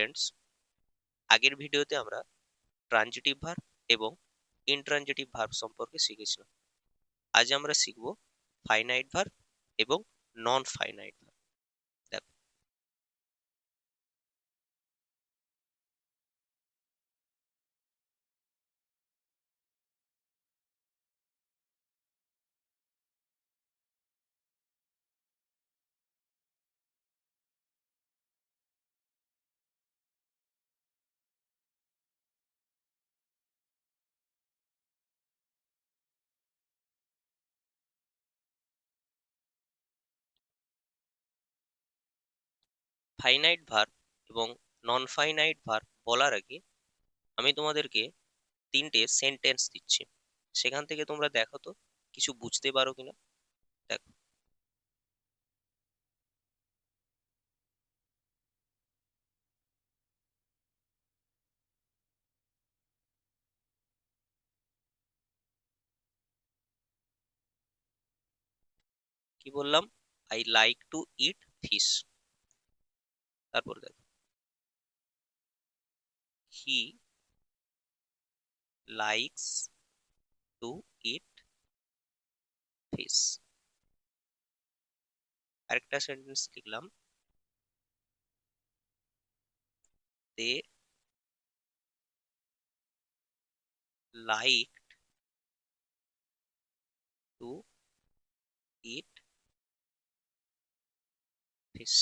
Friends আগের ভিডিওতে আমরা ট্রানজিটিভ ভার্ব এবং ইনট্রানজিটিভ ভার্ব সম্পর্কে শিখেছিলাম। আজ আমরা শিখব ফাইনাইট ভার্ব এবং non finite verb finite verb এবং নন ফাইনাইট ভার্ব বলার আগে আমি তোমাদেরকে তিনটে সেন্টেন্স দিচ্ছি। সেখান থেকে তোমরা দেখো তো, কিছু বুঝতে পারো কিনা? দেখো। কি বললাম? I like to eat fish তারপর দেখো he likes to eat fish আরেকটা সেন্টেন্স লিখলাম they like to eat fish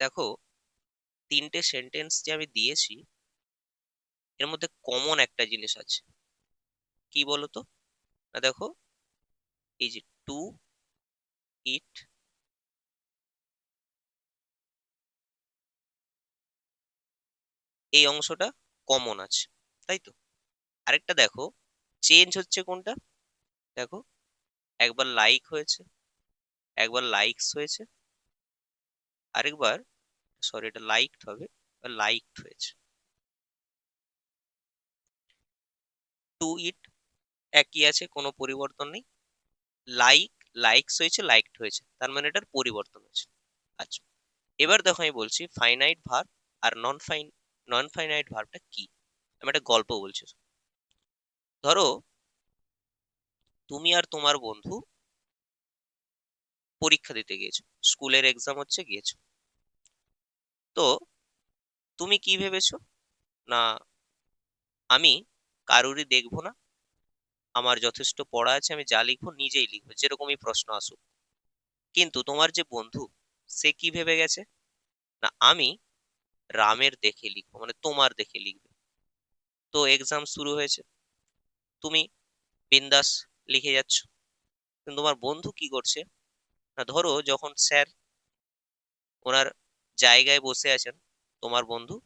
দেখো, তিনটে সেন্টেন্স যে আমি দিয়েছি, এর মধ্যে কমন একটা জিনিস আছে। কি বলতো? না দেখো, এই যে টু ইট এই অংশটা কমন আছে, তাই তো? আরেকটা দেখো চেঞ্জ হচ্ছে কোনটা? দেখো, একবার লাইক হয়েছে, একবার লাইকস হয়েছে আরেকবার সরি এটা লাইকড হবে লাইকড হয়েছে। টু ইট একই আছে, কোনো পরিবর্তন নেই। লাইক লাইকস হয়েছে লাইকড হয়েছে, তার মানে এটার পরিবর্তন হয়েছে। আচ্ছা এবার দেখো আমি বলছি ফাইনাইট ভার্ব আর নন ফাইন নন ফাইনাইট ভার্বটা কি? আমি একটা গল্প বলছি। ধরো, তুমি আর তোমার বন্ধু পরীক্ষা দিতে গিয়েছো, স্কুলের এক্সাম হচ্ছে গিয়েছো। তো তুমি কি ভেবেছো? না, আমি কারুরই দেখব না। আমার যথেষ্ট পড়া আছে, আমি যা লিখব নিজেই লিখব, যেরকমই প্রশ্ন আসুক। কিন্তু তোমার যে বন্ধু, সে কি ভেবে গেছে? না, আমি রামের দেখে লিখব মানে তোমার দেখে লিখবে। তো এক্সাম শুরু হয়েছে। তুমি বিন্দাস লিখে যাচ্ছ। কিন্তু তোমার বন্ধু কি করছে? না, ধরো যখন স্যার ওনার জায়গায় বসে আছেন তোমার বন্ধু,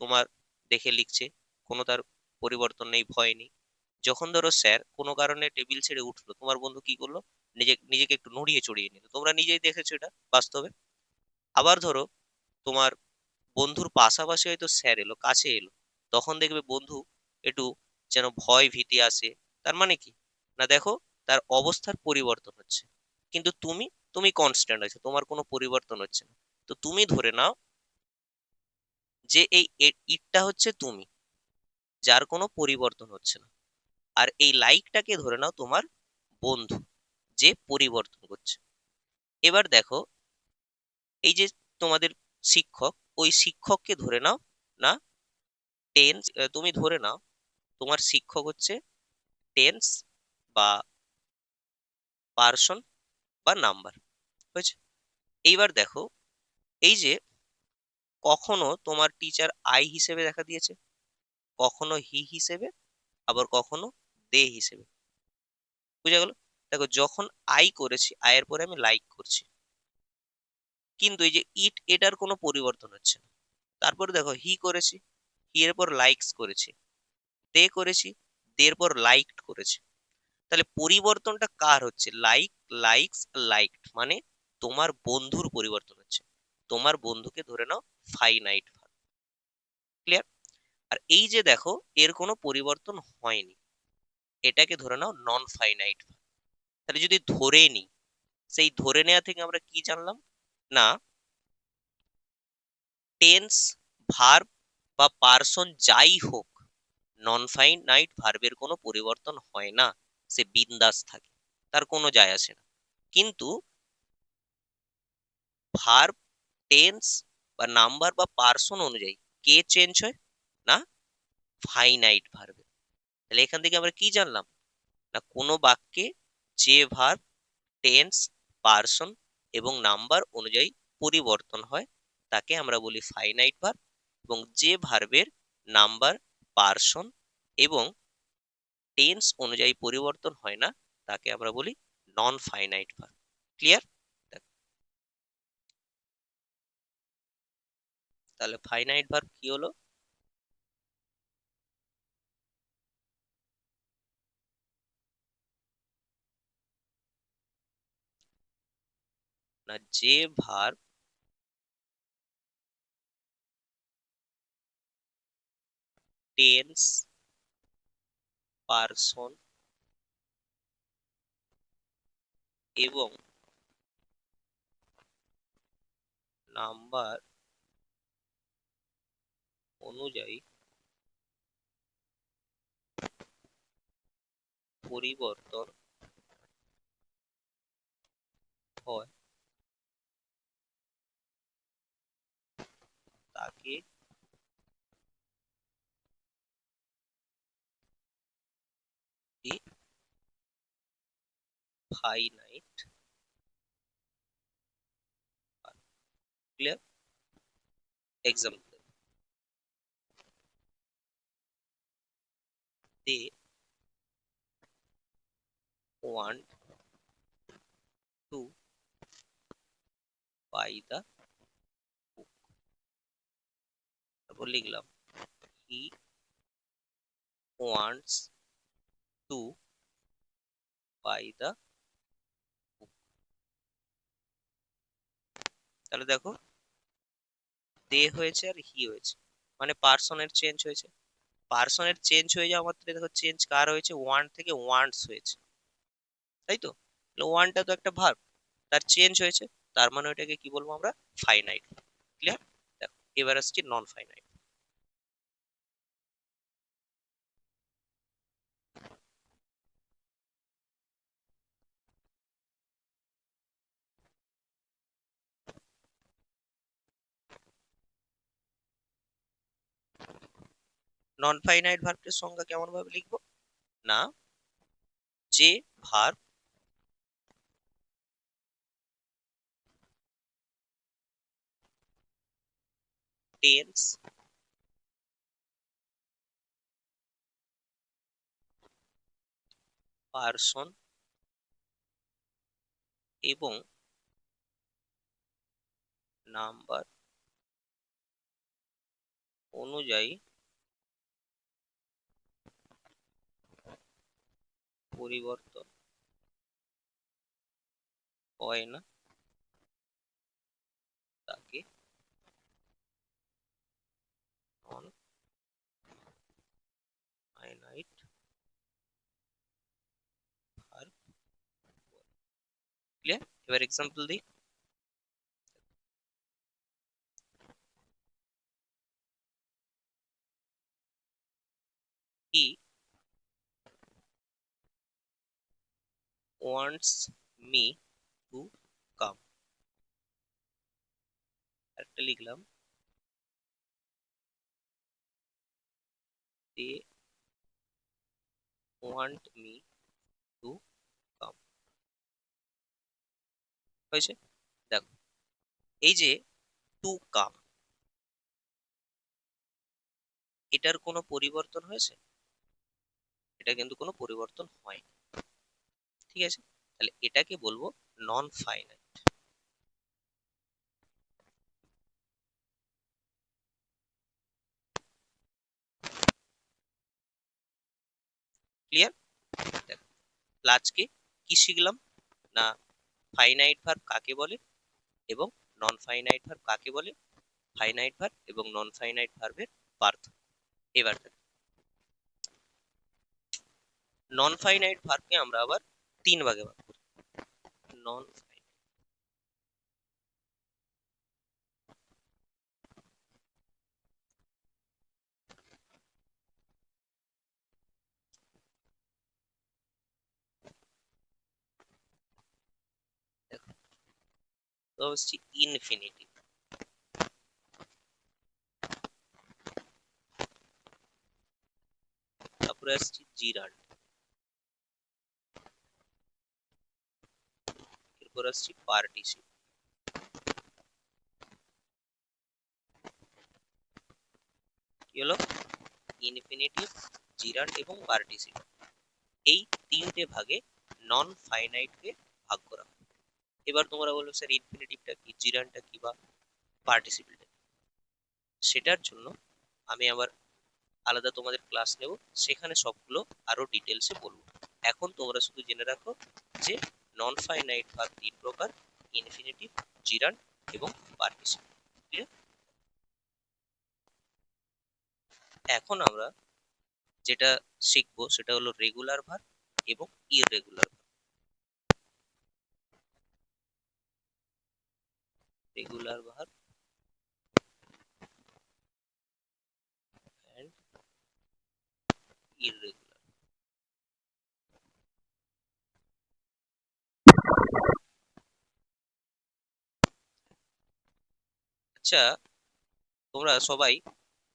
তোমার দেখে লিখছে, কোনো তার পরিবর্তন নেই, ভয় নেই। যখন ধরো স্যার কোনো কারণে টেবিল ছেড়ে উঠল, তোমার বন্ধু কি করল? নিজে, নিজেকে একটু নড়িয়ে চড়িয়ে নিল। তোমরা নিজেই দেখেছ এটা বাস্তবে। আবার ধরো তোমার বন্ধুর পাশাপাশি হয়তো স্যার এলো, কাছে এলো। তখন দেখবে বন্ধু একটু যেন ভয় ভীতি আসে। তার মানে কি? না দেখো, তার অবস্থার পরিবর্তন হচ্ছে। কিন্তু তুমি তুমি কনস্ট্যান্ট আছো, তোমার কোনো পরিবর্তন হচ্ছে না। তো তুমি ধরে নাও যে এই ইটটা হচ্ছে তুমি, যার কোনো পরিবর্তন হচ্ছে না। আর এই লাইকটাকে ধরে নাও তোমার বন্ধু, যে পরিবর্তন করছে। এবার দেখো, এই যে তোমাদের শিক্ষক, ওই শিক্ষককে ধরে নাও না টেন্স তুমি ধরে নাও তোমার শিক্ষক হচ্ছে টেন্স বা পার্সন বা নাম্বার হয়েছে? এইবার দেখো এই যে, কখনো তোমার টিচার আই হিসেবে দেখা দিয়েছে, কখনো হি হিসেবে, আবার কখনো দে হিসেবে। বুঝা গেল? দেখো, যখন আই করেছি আয়ের পরে আমি লাইক করছি। কিন্তু এই যে ইট এটার কোনো পরিবর্তন হচ্ছে না। তারপরে দেখো হি করেছি হি এর পর লাইকস করেছি দে করেছি দের পর লাইকড করেছি। তাহলে পরিবর্তনটা কার হচ্ছে? লাইক লাইকস লাইকড মানে তোমার বন্ধুর পরিবর্তন হচ্ছে। তোমার বন্ধুকে ধরে নাও ফাইনাইট ভার্ব ক্লিয়ার আর এই যে দেখো, এর কোনো পরিবর্তন হয়নি। এটাকে ধরে নাও নন ফাইনাইট ভার্ব তাহলে যদি ধরে নিই, সেই ধরে নেওয়া থেকে আমরা কি জানলাম? না টেন্স ভার্ব বা পার্সন যাই হোক নন ফাইনাইট ভার্বের কোনো পরিবর্তন হয় না। সে বিন্দাস থাকে, তার কোনো যায় আসে না। কিন্তু ভার্ব টেন্স বা নাম্বার বা পার্সন অনুযায়ী কে চেঞ্জ হয়? না ফাইনাইট ভার্বে তাহলে এখান থেকে আমরা কি জানলাম? না, কোনো বাক্যে যে ভার্ব টেন্স পার্সন এবং নাম্বার অনুযায়ী পরিবর্তন হয়, তাকে আমরা বলি ফাইনাইট ভার্ব এবং যে ভার্বের নাম্বার পার্সন এবং টেন্স অনুযায়ী পরিবর্তন হয় না, তাকে আমরা বলি নন ফাইনাইট ভার্ব ক্লিয়ার তাহলে ফাইনাইট ভার্ব কি হলো? না যে ভার্ব টেন্স পার্সন এবং নাম্বার অনুযায়ী পরিবর্তন হয় তাকে finite clear example they want to buy the book তারপর লিখলাম he wants to buy the book তাহলে দেখো দে হয়েছে আর হি হয়েছে মানে পার্সনের চেঞ্জ হয়েছে পার্সনের চেঞ্জ হয়ে যাওয়া মাত্র দেখো চেঞ্জ কার হয়েছে? ওয়ান থেকে ওয়ান্টস হয়েছে। তাই তো? ওয়ানটা তো একটা ভার্ব তার চেঞ্জ হয়েছে, তার মানে ওটাকে কি বলব আমরা? ফাইনাইট ক্লিয়ার এবার আসছি নন ফাইনাইট নন ফাইনাইট ভার্বটির সংজ্ঞা কেমন ভাবে লিখব? না যে ভার্ব টেন্স পার্সন এবং নাম্বার অনুযায়ী পরিবর্তন হয় না। তাকে নন ফাইনাইট ভার্ব ক্লিয়ার এবার এক্সাম্পল দিই। He wants me to come. একটা লিখলাম they want me to come. হয়েছে? দেখো এই যে টু কাম এটার কোনো পরিবর্তন হয়েছে? এটা কিন্তু কোনো পরিবর্তন হয়নি। ঠিক আছে? তাহলে এটাকে বলব নন ফাইনাইট ক্লিয়ার আজকে কি শিখলাম? না ফাইনাইট ভার্ব কাকে বলে এবং নন ফাইনাইট ভার্ব কাকে বলে? ফাইনাইট ভার্ব এবং নন ফাইনাইট ভার্বের পার্থক্য এবার নন ফাইনাইট ভার্বকে আমরা আবার तीन भागे भाग कर नॉन इनफिनिटी जीरा এরপর আসছি পার্টিসিপ কি ইনফিনিটিভ এবং এই তিনটে ভাগে নন ফাইনাইটকে ভাগ করা এবার তোমরা স্যার ইনফিনিটিভটা কি জিরান্ডটা কি বা পার্টিসিপেলটা সেটার জন্য আমি আবার আলাদা তোমাদের ক্লাস নেব, সেখানে সবগুলো আরও ডিটেলসে বলব। এখন তোমরা শুধু জেনে রাখো যে নন ফাইনাইট ভাগ তিন প্রকার ইনফিনিটিভ জিরান এবং পার্টিসিপেল এখন আমরা যেটা শিখব সেটা হলো রেগুলার ভার এবং ইররেগুলার ভার রেগুলার ভার and আচ্ছা তোমরা সবাই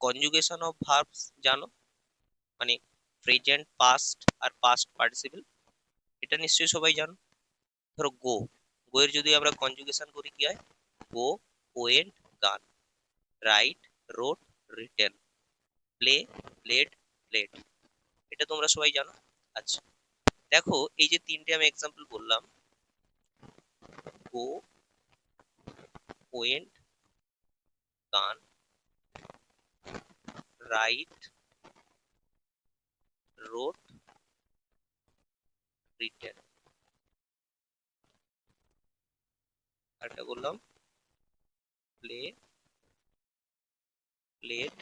কনজুগেশন অফ ভার্বস জানো? মানে প্রেজেন্ট পাস্ট আর পাস্ট পার্টিসিপল এটা নিশ্চয়ই সবাই জানো? ধরো গো গো এর যদি আমরা কনজুগেশন করি, কি হয়? Go went gone write wrote written play played played এটা তোমরা সবাই জানো? আচ্ছা দেখো এই যে তিনটে আমি এক্সাম্পল বললাম। Go went gone write wrote written আরেকটা বললাম প্লে প্লেট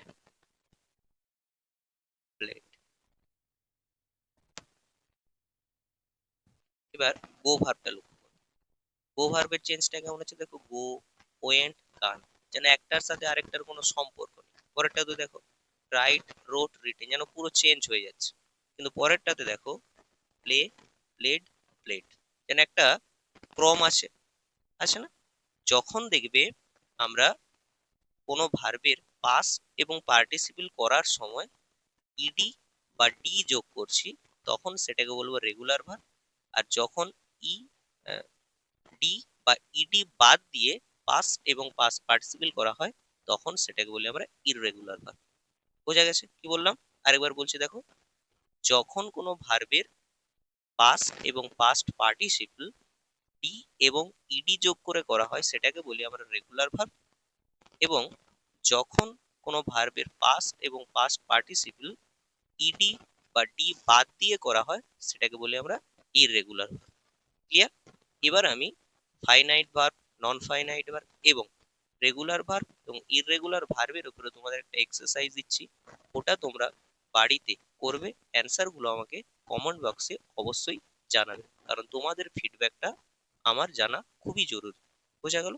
প্লেট এবার গো ভার্বটা লক্ষ্য গো ভার্বের চেঞ্জটা কেমন হচ্ছে? দেখো গো ওয়েন্ট গান যেন একটার সাথে আরেকটার কোনো সম্পর্ক নেই। পরেরটা তো দেখো রাইট রোড রিটেন যেন পুরো চেঞ্জ হয়ে যাচ্ছে। কিন্তু পরেরটাতে দেখো প্লে প্লেড প্লেট যেন একটা ক্রম আছে। আছে না? যখন দেখবে আমরা কোনো ভার্বের পাস এবং পার্টিসিপল করার সময় ইডি বা ডি যোগ করছি, তখন সেটাকে বলব রেগুলার ভার্ব আর যখন ই ডি বা ইডি বাদ দিয়ে পাস এবং পাস পার্টিসিপল করা হয়, তখন সেটাকে বলি আমরা ইররেগুলার ভার্ব বোঝা গেছে? কি বললাম? আরেকবার বলছি দেখো। যখন কোনো ভার্বের পাস্ট এবং পাস্ট পার্টিসিপল ডি এবং ইডি যোগ করে করা হয়, সেটাকে বলি আমরা রেগুলার ভার্ব এবং যখন কোনো ভার্বের পাস্ট এবং পাস্ট পার্টিসিপল ইডি বা ডি বাদ দিয়ে করা হয়, সেটাকে বলি আমরা ইররেগুলার ভার্ব ক্লিয়ার এবার আমি finite verb non finite verb এবং রেগুলার ভার্ব এবং ইররেগুলার ভার্বের উপরে তোমাদের একটা এক্সারসাইজ দিচ্ছি। ওটা তোমরা বাড়িতে করবে অ্যান্সারগুলো আমাকে কমেন্ট বক্সে অবশ্যই জানাবে। কারণ তোমাদের ফিডব্যাকটা আমার জানা খুবই জরুরি। বোঝা গেল?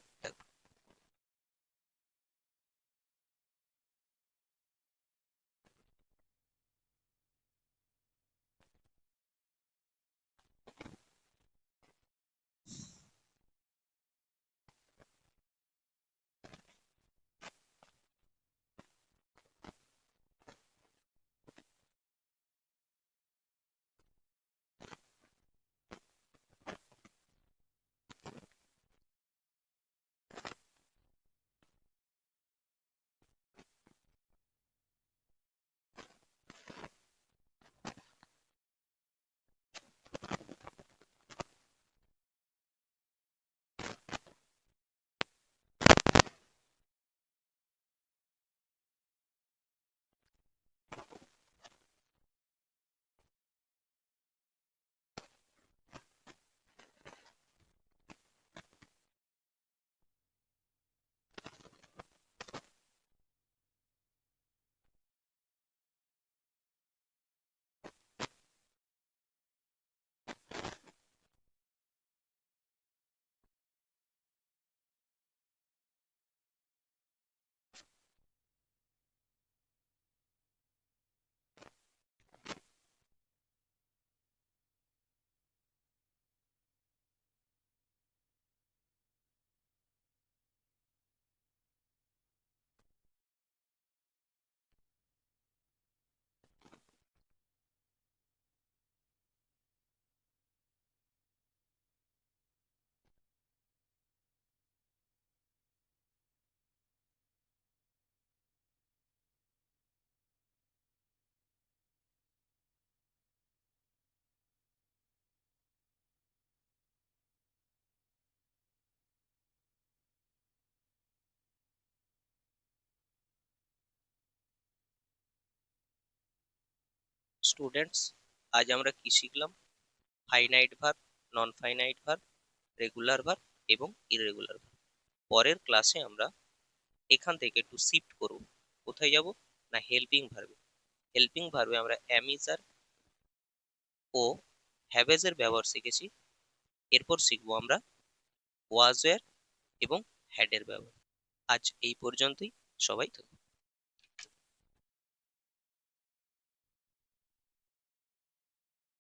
স্টুডেন্টস আজ আমরা কি শিখলাম? Finite verb non finite verb regular verb এবং ইরেগুলার ভার্ব পরের ক্লাসে আমরা এখান থেকে একটু শিফট করব। কোথায় যাব? না হেল্পিং ভার্বে হেল্পিং ভার্বে আমরা অ্যামিজার ও হ্যাভেজের ব্যবহার শিখেছি। এরপর শিখব আমরা ওয়াজওয়্যার এবং হ্যাডের ব্যবহার। আজ এই পর্যন্তই। সবাই থাকুন